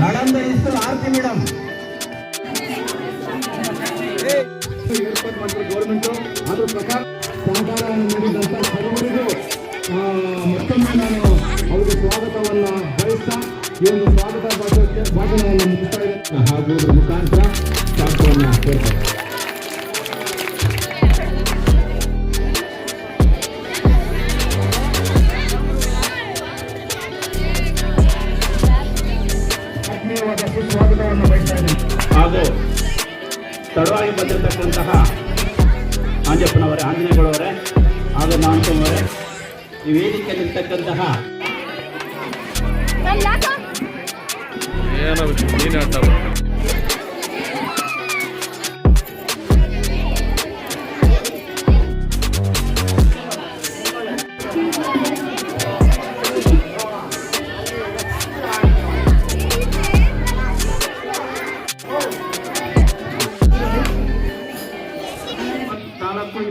Madam school Aarti madam ಏರ್ಪಾಟ್ ಮಾಡಿದ್ರು ಅದರ ಪ್ರಕಾರ ಸಹಕಾರ ನೀಡಿದಂತ ಸರ್ವರಿಗೂ ಮತ್ತೊಮ್ಮೆ ನಾನು ಅವರಿಗೆ ಸ್ವಾಗತವನ್ನ ಬಯಸ್ತಾ ಈ ಒಂದು ಸ್ವಾಗತ ಭಾಷಣವನ್ನು ಮುಖ್ಯ ಹಾಗೂ ಮುಖಾಂತರ ಶಾಸ್ತ್ರವನ್ನು ಬಂದಿರತಕ್ಕಂತಹ ಆಂಜಪ್ಪನವರೇ ಆಂಜನೇಯಗಳವರೇ ಹಾಗೂ ಮಾಂಸವರೇ ಈ ವೇದಿಕೆಯಲ್ಲಿರ್ತಕ್ಕಂತಹ ಏನೋ ನೀನು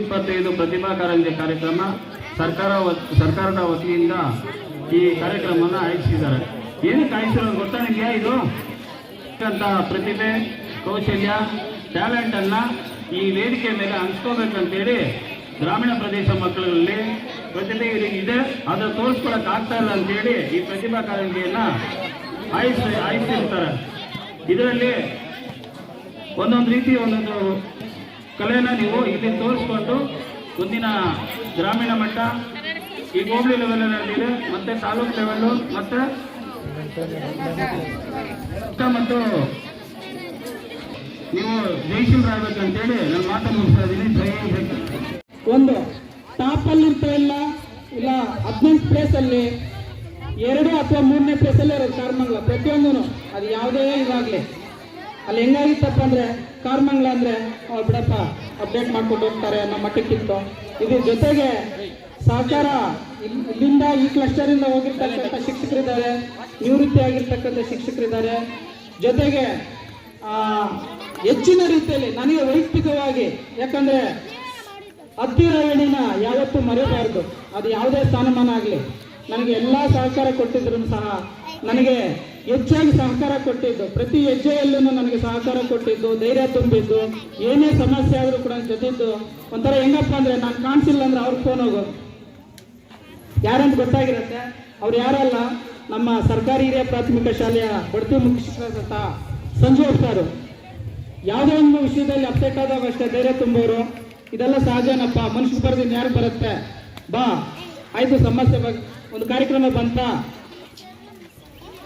ಇಪ್ಪತ್ತೈದು ಪ್ರತಿಭಾ ಕಾರಂಜಿ ಕಾರ್ಯಕ್ರಮ ಸರ್ಕಾರ ಸರ್ಕಾರದ ವತಿಯಿಂದ ಈ ಕಾರ್ಯಕ್ರಮವನ್ನು ಆಯೋಜಿಸಿದ್ದಾರೆ. ಏನಕ್ಕೆ ಆಯೋಜಿಸಿರೋದು ಗೊತ್ತಾ ನಿಮಗೆ ಇದು? ಅಂತ ಪ್ರತಿಭೆ, ಕೌಶಲ್ಯ, ಟ್ಯಾಲೆಂಟನ್ನು ಈ ವೇದಿಕೆ ಮೇಲೆ ಹಂಚ್ಕೋಬೇಕಂತೇಳಿ ಗ್ರಾಮೀಣ ಪ್ರದೇಶ ಮಕ್ಕಳಲ್ಲಿ ಪ್ರತಿಭೆ ಇದೆ. ಅದನ್ನು ತೋರಿಸ್ಕೊಳಕ್ ಆಗ್ತಾ ಇಲ್ಲ ಅಂತೇಳಿ ಈ ಪ್ರತಿಭಾ ಕಾರಂಜಿಯನ್ನು ಆಯೋಜಿಸಿ ಆಯ್ಸಿರ್ತಾರೆ ಇದರಲ್ಲಿ ಒಂದೊಂದು ರೀತಿ ಒಂದೊಂದು ಕಲೆನ ನೀವು ಇಲ್ಲಿ ತೋರಿಸ್ಕೊಂಡು ಮುಂದಿನ ಗ್ರಾಮೀಣ ಮಟ್ಟ, ಈ ಹೋಬಳಿ ಲೆವೆಲ್ ನಡೆದಿದೆ ಮತ್ತೆ ತಾಲೂಕು ಲೆವೆಲ್ಲು ಮತ್ತೆ ಮತ್ತು ನೀವು ಜಯಶೀಲರಾಗಬೇಕಂತೇಳಿ ನಾನು ಮಾತನ್ನು ಮುಗಿಸ್ತಾ ಇದ್ದೀನಿ. ಜೈ ಹಿಂದ್. ಒಂದು ಟಾಪ್ ಅಲ್ಲಿ ಇರ್ತಾ ಇಲ್ಲ ಇಲ್ಲ, ಹದಿನೆಂಟು ಪ್ಲೇಸ್ ಅಲ್ಲಿ, ಎರಡು ಅಥವಾ ಮೂರನೇ ಪ್ಲೇಸ್ ಅಲ್ಲಿ ಇರೋದು ಕಾರ್ಮಂಗ್ಲ ಪ್ರತಿಯೊಂದೂ ಅದು ಯಾವುದೇ ಇದಾಗ್ಲಿ. ಅಲ್ಲಿ ಹೆಂಗಾಗಿತ್ತಪ್ಪ ಅಂದ್ರೆ ಕಾರ್ಮಂಗ್ಲ ಅಂದ್ರೆ ಬಿಡಪ್ಪ ಅಪ್ಡೇಟ್ ಮಾಡ್ಕೊಂಡು ಹೋಗ್ತಾರೆ ಅನ್ನೋ ಮಟ್ಟಕ್ಕಿತ್ತು ಇದ್ರ ಜೊತೆಗೆ ಸಹಕಾರ ಇಲ್ಲಿಂದ ಈ ಕ್ಲಸ್ಟರ್ ಇಂದ ಹೋಗಿರ್ತಕ್ಕಂಥ ಶಿಕ್ಷಕರಿದ್ದಾರೆ ನಿವೃತ್ತಿ ಆಗಿರ್ತಕ್ಕಂಥ ಶಿಕ್ಷಕರಿದ್ದಾರೆ. ಜೊತೆಗೆ ಆ, ಹೆಚ್ಚಿನ ರೀತಿಯಲ್ಲಿ ನನಗೆ ವೈಯಕ್ತಿಕವಾಗಿ ಯಾಕಂದ್ರೆ ಹತ್ತಿರ ಏಣಿನ ಯಾವತ್ತೂ ಮರೆಯಬಾರದು ಅದು ಯಾವುದೇ ಸ್ಥಾನಮಾನ ಆಗಲಿ. ನನಗೆ ಎಲ್ಲ ಸಹಕಾರ ಕೊಟ್ಟಿದ್ರು ಸಹ ನನಗೆ ಹೆಚ್ಚಾಗಿ ಸಹಕಾರ ಕೊಟ್ಟಿದ್ದು. ಪ್ರತಿ ಹೆಜ್ಜೆಯಲ್ಲೂ ನನಗೆ ಸಹಕಾರ ಕೊಟ್ಟಿದ್ದು, ಧೈರ್ಯ ತುಂಬಿದ್ದು, ಏನೇ ಸಮಸ್ಯೆ ಆದರೂ ಕೂಡ ಜೊತೆದ್ದು. ಒಂಥರ ಹೆಂಗಪ್ಪ ಅಂದ್ರೆ ನಾನು ಕಾಣಿಸಿಲ್ಲ ಅಂದ್ರೆ ಅವ್ರಿಗೆ ಫೋನ್ ಹೋಗು. ಯಾರಂತ ಗೊತ್ತಾಗಿರುತ್ತೆ? ಅವ್ರು ಯಾರಲ್ಲ? ನಮ್ಮ ಸರ್ಕಾರಿ ಹಿರಿಯ ಪ್ರಾಥಮಿಕ ಶಾಲೆಯ ಬಡ್ತಿ ಮುಖ್ಯ ಸಂಜು ಅವರು ಯಾವುದೇ ಒಂದು ವಿಷಯದಲ್ಲಿ ಅಪ್ಸೆಟ್ ಆದಾಗ ಅಷ್ಟೇ, ಧೈರ್ಯ ತುಂಬೋರು. ಇದೆಲ್ಲ ಸಹಜನಪ್ಪ. ಮನುಷ್ಯ ಬರೋದಿನ್ ಯಾರು ಬರುತ್ತೆ? ಬಾ. ಆಯ್ತು, ಸಮಸ್ಯೆ ಒಂದು ಕಾರ್ಯಕ್ರಮ ಬಂತ?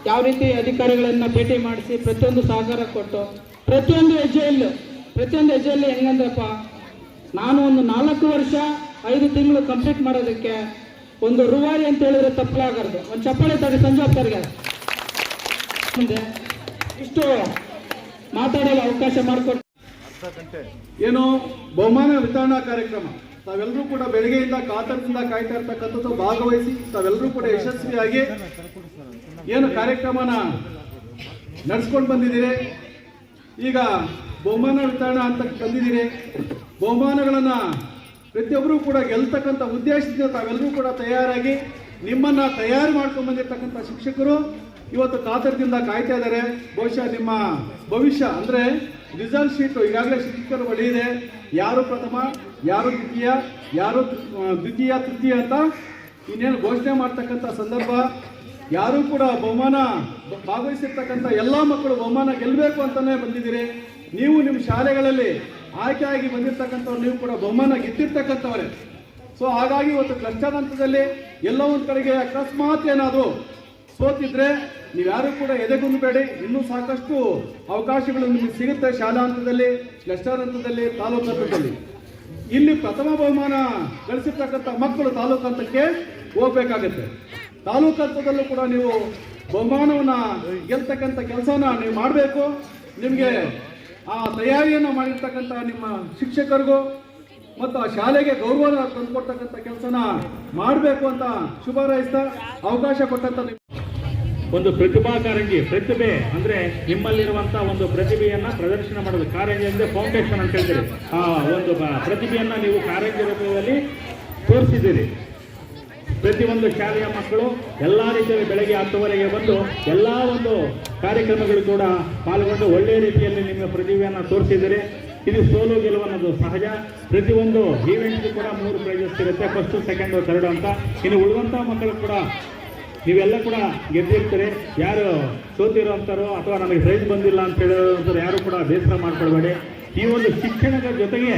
ಯಾವ ರೀತಿ ಅಧಿಕಾರಿಗಳನ್ನ ಭೇಟಿ ಮಾಡಿಸಿ ಪ್ರತಿಯೊಂದು ಸಹಕಾರ ಕೊಟ್ಟು, ಪ್ರತಿಯೊಂದು ಹೆಜ್ಜೆಯಲ್ಲೂ, ಪ್ರತಿಯೊಂದು ಹೆಜ್ಜೆಯಲ್ಲಿ ಹೆಂಗಂದ್ರಪ್ಪ, ನಾನು ಒಂದು ನಾಲ್ಕು ವರ್ಷ, ಐದು ತಿಂಗಳು ಕಂಪ್ಲೀಟ್ ಮಾಡೋದಕ್ಕೆ ಒಂದು ರುವಾರಿ ಅಂತ ಹೇಳಿದ್ರೆ ತಪ್ಪಲಾಗದು ಒಂದು ಚಪ್ಪಾಳೆ ತಡಿ ಸಂಜೆ ಸರ್ಗೆ ಮುಂದೆ ಇಷ್ಟು ಮಾತಾಡಲು ಅವಕಾಶ ಮಾಡಿಕೊಟ್ಟು ಏನು ಬಹುಮಾನ ವಿತರಣಾ ಕಾರ್ಯಕ್ರಮ. ತಾವೆಲ್ಲರೂ ಕೂಡ ಬೆಳಗ್ಗೆಯಿಂದ ಕಾತರದಿಂದ ಕಾಯ್ತಾ ಇರ್ತಕ್ಕಂಥದ್ದು ಭಾಗವಹಿಸಿ, ತಾವೆಲ್ಲರೂ ಕೂಡ ಯಶಸ್ವಿಯಾಗಿ ಏನು ಕಾರ್ಯಕ್ರಮನ ನಡೆಸ್ಕೊಂಡು ಬಂದಿದ್ದೀರಿ? ಈಗ ಬಹುಮಾನ ವಿತರಣೆ ಅಂತ ಬಂದಿದ್ದೀರಿ. ಬಹುಮಾನಗಳನ್ನ ಪ್ರತಿಯೊಬ್ಬರೂ ಕೂಡ ಗೆಲ್ತಕ್ಕಂಥ ಉದ್ದೇಶದಿಂದ ತಾವೆಲ್ಲರೂ ಕೂಡ ತಯಾರಾಗಿ ನಿಮ್ಮನ್ನ ತಯಾರು ಮಾಡ್ಕೊಂಡು ಬಂದಿರತಕ್ಕಂಥ ಶಿಕ್ಷಕರು ಇವತ್ತು ಕಾತರದಿಂದ ಕಾಯ್ತಾ ಇದ್ದಾರೆ. ಬಹುಶಃ ನಿಮ್ಮ ಭವಿಷ್ಯ ಅಂದ್ರೆ ರಿಸಲ್ಟ್ ಶೀಟ್ ಈಗಾಗಲೇ ಶಿಕ್ಷಕರ ಬಳಿ ಇದೆ. ಯಾರು ಪ್ರಥಮ, ಯಾರು ದ್ವಿತೀಯ ಯಾರು ದ್ವಿತೀಯ, ತೃತೀಯ ಅಂತ ಇನ್ನೇನು ಘೋಷಣೆ ಮಾಡ್ತಕ್ಕಂಥ ಸಂದರ್ಭ. ಯಾರು ಕೂಡ ಬಹುಮಾನ ಭಾಗವಹಿಸಿರ್ತಕ್ಕಂಥ ಎಲ್ಲ ಮಕ್ಕಳು ಬಹುಮಾನ ಗೆಲ್ಲಬೇಕು ಅಂತಲೇ ಬಂದಿದ್ದೀರಿ. ನೀವು ನಿಮ್ಮ ಶಾಲೆಗಳಲ್ಲಿ ಆಯ್ಕೆಯಾಗಿ ಬಂದಿರ್ತಕ್ಕಂಥವ್ರು ನೀವು ಕೂಡ ಬಹುಮಾನ ಗೆದ್ದಿರ್ತಕ್ಕಂಥವ್ರೆ. ಸೊ ಹಾಗಾಗಿ ಇವತ್ತು ಕ್ಲಸ್ಟರ್ ಹಂತದಲ್ಲಿ ಎಲ್ಲ ಒಂದು ಕಡೆಗೆ ಅಕಸ್ಮಾತ್ ಏನಾದರೂ ಸೋತಿದ್ರೆ ನೀವ್ಯಾರು ಕೂಡ ಎದೆಗುಂದಬೇಡಿ ಇನ್ನೂ ಸಾಕಷ್ಟು ಅವಕಾಶಗಳು ನಿಮಗೆ ಸಿಗುತ್ತೆ ಶಾಲಾ ಹಂತದಲ್ಲಿ ಕ್ಲಸ್ಟರ್ ಹಂತದಲ್ಲಿ ತಾಲೂಕು ಹಂತದಲ್ಲಿ. ಇಲ್ಲಿ ಪ್ರಥಮ ಬಹುಮಾನ ಗಳಿಸಿರ್ತಕ್ಕಂಥ ಮಕ್ಕಳು ತಾಲೂಕು ಹಂತಕ್ಕೆ ಹೋಗ್ಬೇಕಾಗತ್ತೆ. ತಾಲೂಕು ಹಂತದಲ್ಲೂ ಕೂಡ ನೀವು ಬಹುಮಾನವನ್ನ ಗೆಲ್ತಕ್ಕಂಥ ಕೆಲಸನ ನೀವು ಮಾಡಬೇಕು. ನಿಮಗೆ ಆ ತಯಾರಿಯನ್ನು ಮಾಡಿರ್ತಕ್ಕಂಥ ನಿಮ್ಮ ಶಿಕ್ಷಕರಿಗೂ ಮತ್ತು ಆ ಶಾಲೆಗೆ ಗೌರವ ತಂದುಕೊಡ್ತಕ್ಕಂಥ ಕೆಲಸನ ಮಾಡಬೇಕು ಅಂತ ಶುಭ ಹಾರೈಸ್ತಾ ಅವಕಾಶ ಕೊಟ್ಟಂತ ಒಂದು ಪ್ರತಿಭಾ ಕಾರಂಜಿ ಪ್ರತಿಭೆ ಅಂದ್ರೆ ನಿಮ್ಮಲ್ಲಿರುವಂತಹ ಒಂದು ಪ್ರತಿಭೆಯನ್ನ ಪ್ರದರ್ಶನ ಮಾಡೋದು. ಕಾರಂಜಿ ಅಂದ್ರೆ ಫೌಂಡೇಶನ್ ಅಂತ ಹೇಳ್ತೀರಿ. ಆ, ಒಂದು ಪ್ರತಿಭೆಯನ್ನ ನೀವು ಕಾರಂಜಿ ರೂಪದಲ್ಲಿ ತೋರಿಸಿದ್ದೀರಿ. ಪ್ರತಿಯೊಂದು ಶಾಲೆಯ ಮಕ್ಕಳು ಎಲ್ಲ ರೀತಿಯಲ್ಲಿ ಬೆಳಗ್ಗೆ ಹತ್ತುವರೆಗೆ ಬಂದು ಎಲ್ಲ ಒಂದು ಕಾರ್ಯಕ್ರಮಗಳು ಕೂಡ ಪಾಲ್ಗೊಂಡು ಒಳ್ಳೆಯ ರೀತಿಯಲ್ಲಿ ನಿಮ್ಮ ಪ್ರತಿಭೆಯನ್ನು ತೋರಿಸಿದರೆ ಇದು ಸೋಲು ಗೆಲುವು ಅನ್ನೋದು ಸಹಜ. ಪ್ರತಿಯೊಂದು ಈವೆಂಟ್ಗೂ ಕೂಡ ಮೂರು ಪ್ರೈಸಸ್ ಇರುತ್ತೆ. ಫಸ್ಟು ಸೆಕೆಂಡು ಥರ್ಡು ಅಂತ. ಇನ್ನು ಉಳಿದಂಥ ಮಕ್ಕಳು ಕೂಡ ನೀವೆಲ್ಲ ಕೂಡ ಗೆದ್ದಿರ್ತಾರೆ. ಯಾರು ಸೋತಿರೋಂಥವ್ರು ಅಥವಾ ನಮಗೆ ಪ್ರೈಸ್ ಬಂದಿಲ್ಲ ಅಂತ ಹೇಳೋಂಥವ್ರು ಯಾರು ಕೂಡ ಬೇಸರ ಮಾಡ್ಕೊಳ್ಬೇಡಿ. ಈ ಒಂದು ಶಿಕ್ಷಣದ ಜೊತೆಗೆ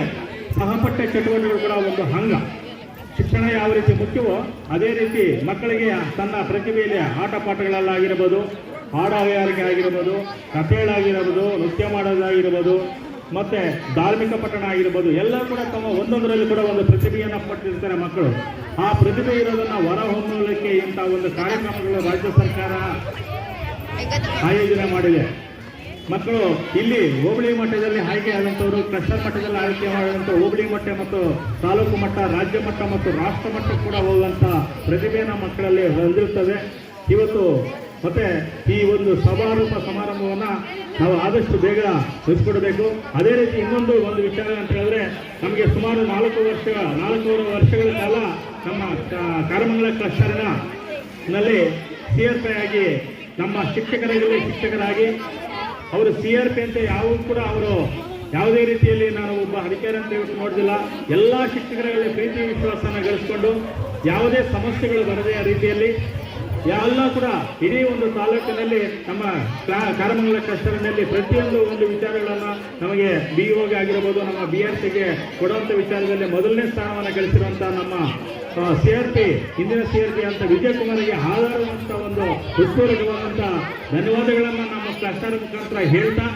ಸಹಪಠ್ಯ ಚಟುವಟಿಕೆಗಳು ಕೂಡ ಒಂದು ಅಂಗ ಶಿಕ್ಷಣ ಯಾವ ರೀತಿ ಮುಖ್ಯವೋ ಅದೇ ರೀತಿ ಮಕ್ಕಳಿಗೆ ತನ್ನ ಪ್ರತಿಭೆಯಲ್ಲಿ ಆಟ ಪಾಠಗಳಲ್ಲಾಗಿರ್ಬೋದು ಹಾಡಾಗಾರಿಕೆ ಆಗಿರ್ಬೋದು ಕಥೆಗಳಾಗಿರ್ಬೋದು ನೃತ್ಯ ಮಾಡೋದಾಗಿರ್ಬೋದು, ಮತ್ತೆ ಧಾರ್ಮಿಕ ಪಠಣ ಆಗಿರ್ಬೋದು, ಎಲ್ಲ ಕೂಡ ತಮ್ಮ ಒಂದೊಂದರಲ್ಲಿ ಕೂಡ ಒಂದು ಪ್ರತಿಭೆಯನ್ನು ಪಟ್ಟಿರ್ತಾರೆ ಮಕ್ಕಳು. ಆ ಪ್ರತಿಭೆ ಇರೋದನ್ನ ಹೊರಹೊಮ್ಮಲಿಕ್ಕೆ ಇಂಥ ಒಂದು ಕಾರ್ಯಕ್ರಮಗಳು ರಾಜ್ಯ ಸರ್ಕಾರ ಆಯೋಜನೆ ಮಾಡಿದೆ. ಮಕ್ಕಳು, ಇಲ್ಲಿ ಹೋಬಳಿ ಮಟ್ಟದಲ್ಲಿ ಆಯ್ಕೆ ಆದಂಥವರು ಕ್ಲಸ್ಟರ್ ಮಟ್ಟದಲ್ಲಿ ಆಯ್ಕೆ ಮಾಡಿದಂಥ ಹೋಬಳಿ ಮಟ್ಟ ಮತ್ತು ತಾಲೂಕು ಮಟ್ಟ, ರಾಜ್ಯ ಮಟ್ಟ ಮತ್ತು ರಾಷ್ಟ್ರ ಮಟ್ಟ ಕೂಡ ಹೋಗುವಂಥ ಪ್ರತಿಭೆಯನ್ನು ಮಕ್ಕಳಲ್ಲಿ ಹೊಂದಿರುತ್ತದೆ ಇವತ್ತು ಮತ್ತೆ ಈ ಒಂದು ಸಮಾರಂಭ ಸಮಾರಂಭವನ್ನು ನಾವು ಆದಷ್ಟು ಬೇಗ ಮುಗಿಸ್ಕೊಡ್ಬೇಕು. ಅದೇ ರೀತಿ ಇನ್ನೊಂದು ಒಂದು ವಿಚಾರ ಅಂತ ಹೇಳಿದ್ರೆ, ನಮಗೆ ಸುಮಾರು ನಾಲ್ಕು ವರ್ಷ, ನಾಲ್ಕೂವರೆ ವರ್ಷಗಳ ಕಾಲ ನಮ್ಮ ಕಾರಮಂಗಲ ಕ್ಲಸ್ಟರ್ನಲ್ಲಿ ಸಿ ಎಸ್ ಐ ಆಗಿ ನಮ್ಮ ಶಿಕ್ಷಕರಿಗೆ ಶಿಕ್ಷಕರಾಗಿ ಅವರು ಸಿ ಆರ್ ಪಿ ಅಂತ ಯಾವ ಕೂಡ ಅವರು ಯಾವುದೇ ರೀತಿಯಲ್ಲಿ ನಾನು ಒಬ್ಬ ಅಧಿಕಾರಿ ಅಂತ ನೋಡಿದಿಲ್ಲ ಎಲ್ಲ ಶಿಕ್ಷಕರಲ್ಲಿ ಪ್ರೀತಿ, ವಿಶ್ವಾಸನ ಗಳಿಸ್ಕೊಂಡು ಯಾವುದೇ ಸಮಸ್ಯೆಗಳು ಬರದೇ ರೀತಿಯಲ್ಲಿ ಎಲ್ಲ ಕೂಡ ಇಡೀ ಒಂದು ತಾಲೂಕಿನಲ್ಲಿ ನಮ್ಮ ಕಾರಮಂಗಲ ಕ್ಲಸ್ಟರ್ನಲ್ಲಿ ಪ್ರತಿಯೊಂದು ಒಂದು ವಿಚಾರಗಳನ್ನು ನಮಗೆ ಬಿ ಓಗೆ ಆಗಿರ್ಬೋದು, ನಮ್ಮ ಬಿ ಆರ್ ಸಿಗೆ ಕೊಡುವಂಥ ವಿಚಾರದಲ್ಲಿ ಮೊದಲನೇ ಸ್ಥಾನವನ್ನು ಗಳಿಸಿರುವಂಥ ನಮ್ಮ ಸಿ ಆರ್ ಪಿ ಹಿಂದಿನ ಸಿ ಆರ್ ಪಿ ಅಂತ ವಿಜಯಕುಮಾರಿಗೆ ಆಧಾರವಂತ ಒಂದು ಉತ್ಪೂರಕವಾದಂತಹ ಧನ್ಯವಾದಗಳನ್ನು ನಮ್ಮ ಕ್ಲಸ್ಟರ್ ಮುಖಾಂತರ ಹೇಳ್ತಾ